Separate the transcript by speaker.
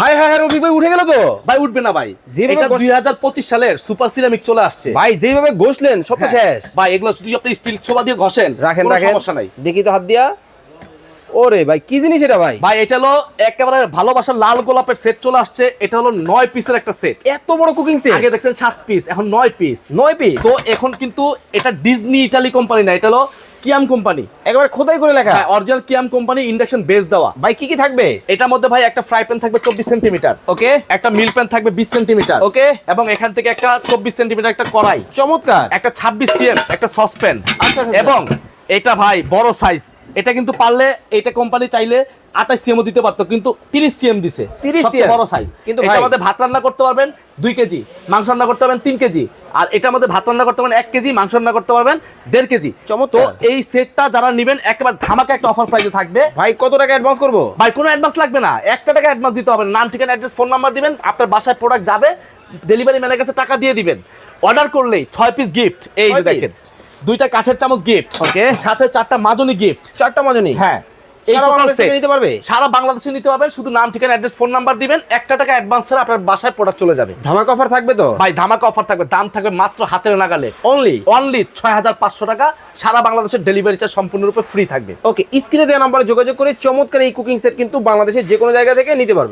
Speaker 1: High high high Rafiq ভাই উঠে গেল তো?
Speaker 2: ভাই উঠবে না ভাই। এটা দুই হাজার পঁচিশ সালের সুপার সিরামিক চলে আসছে।
Speaker 1: ভাই যেভাবে ঘষলেন সব
Speaker 2: হ্যাঁ।
Speaker 1: শেষ।
Speaker 2: ভাই এগুলো যদি আপনি স্টিল ছোবা দিয়ে ঘষেন
Speaker 1: রাখেন রাখেন।
Speaker 2: সমস্যা নাই।
Speaker 1: দেখি তো হাত দিয়া। ওরে ভাই কি জিনিস এটা ভাই?
Speaker 2: ভাই এটা হলো একেবারে ভালোবাসার লাল গোলাপের সেট চলে আসছে। এটা হলো নয় পিসের একটা সেট
Speaker 1: এত বড় কুকিং সেট
Speaker 2: আগে দেখছেন সাত পিস এখন নয় পিস
Speaker 1: নয় পিস
Speaker 2: তো এখন কিন্তু এটা ডিজনি ইটালি কোম্পানি না এটা হলো কিয়াম কোম্পানি।
Speaker 1: একবার খোদাই করে লেখা।
Speaker 2: হ্যাঁ অরিজিনাল কিয়াম কোম্পানি ইন্ডাকশন বেস দেওয়া।
Speaker 1: ভাই কি কি থাকবে?
Speaker 2: এটার মধ্যে ভাই একটা ফ্রাই প্যান থাকবে চব্বিশ সেন্টিমিটার
Speaker 1: ওকে।
Speaker 2: একটা মিল প্যান থাকবে বিশ সেন্টিমিটার
Speaker 1: ওকে।
Speaker 2: এবং এখান থেকে একটা চব্বিশ সেন্টিমিটার একটা কড়াই।
Speaker 1: চমৎকার।
Speaker 2: একটা ছাব্বিশ সিএম একটা সসপ্যান
Speaker 1: আচ্ছা, আচ্ছা।
Speaker 2: এবং এটা ভাই বড় সাইজ এটা কিন্তু পারলে এটা কোম্পানি চাইলে আঠাশ সিএমও দিতে পারতো কিন্তু তিরিশ সিএম দিছে। সবচেয়ে বড় সাইজ
Speaker 1: কিন্তু
Speaker 2: কিন্তু
Speaker 1: ভাই-
Speaker 2: ভাত রান্না করতে পারবেন দুই কেজি মাংস রান্না করতে পারবেন তিন কেজি আর এটার মধ্যে ভাত রান্না করতে পারবেন এক কেজি মাংস রান্না করতে পারবেন দেড় কেজি। তো এই সেটটা যারা নেবেন একেবারে ধামাকা একটা অফার প্রাইসে থাকবে।
Speaker 1: ভাই কত টাকা অ্যাডভান্স করব?
Speaker 2: ভাই কোনো অ্যাডভান্স লাগবে না। একটা টাকা অ্যাডভান্স দিতে হবে নাম ঠিকানা অ্যাড্রেস ফোন নাম্বার দিবেন আপনার বাসায় প্রোডাক্ট যাবে ডেলিভারি ম্যানের কাছে টাকা দিয়ে দিবেন। অর্ডার করলেই ছয় পিস গিফট এই? দেখেন। দুইটা কাঠের চামচ গিফট
Speaker 1: ওকে
Speaker 2: সাথে চারটা মাজনি গিফট
Speaker 1: চারটা মাজনি?
Speaker 2: হ্যাঁ।
Speaker 1: সারা
Speaker 2: total
Speaker 1: বাংলাদেশ নিতে পারবে?
Speaker 2: সারা বাংলাদেশে নিতে পারবেন। শুধু নাম ঠিকানা অ্যাড্রেস ফোন নাম্বার দিবেন। একটা টাকা অ্যাডভান্স ছাড়া আপনার বাসায় প্রোডাক্ট চলে যাবে।
Speaker 1: ধামাক অফার থাকবে তো?
Speaker 2: ভাই ধামাকা অফার থাকবে। দাম থাকবে মাত্র হাতের নাগালে।
Speaker 1: অনলি
Speaker 2: অনলি ছয় হাজার পাঁচশো টাকা। সারা বাংলাদেশের ডেলিভারি চার্জ সম্পূর্ণরূপে ফ্রি থাকবে।
Speaker 1: ওকে স্ক্রিনে দেওয়া নাম্বারে যোগাযোগ করে চমৎকার এই কুকিং সেট কিন্তু বাংলাদেশের যে কোনো জায়গা থেকে নিতে পারবে।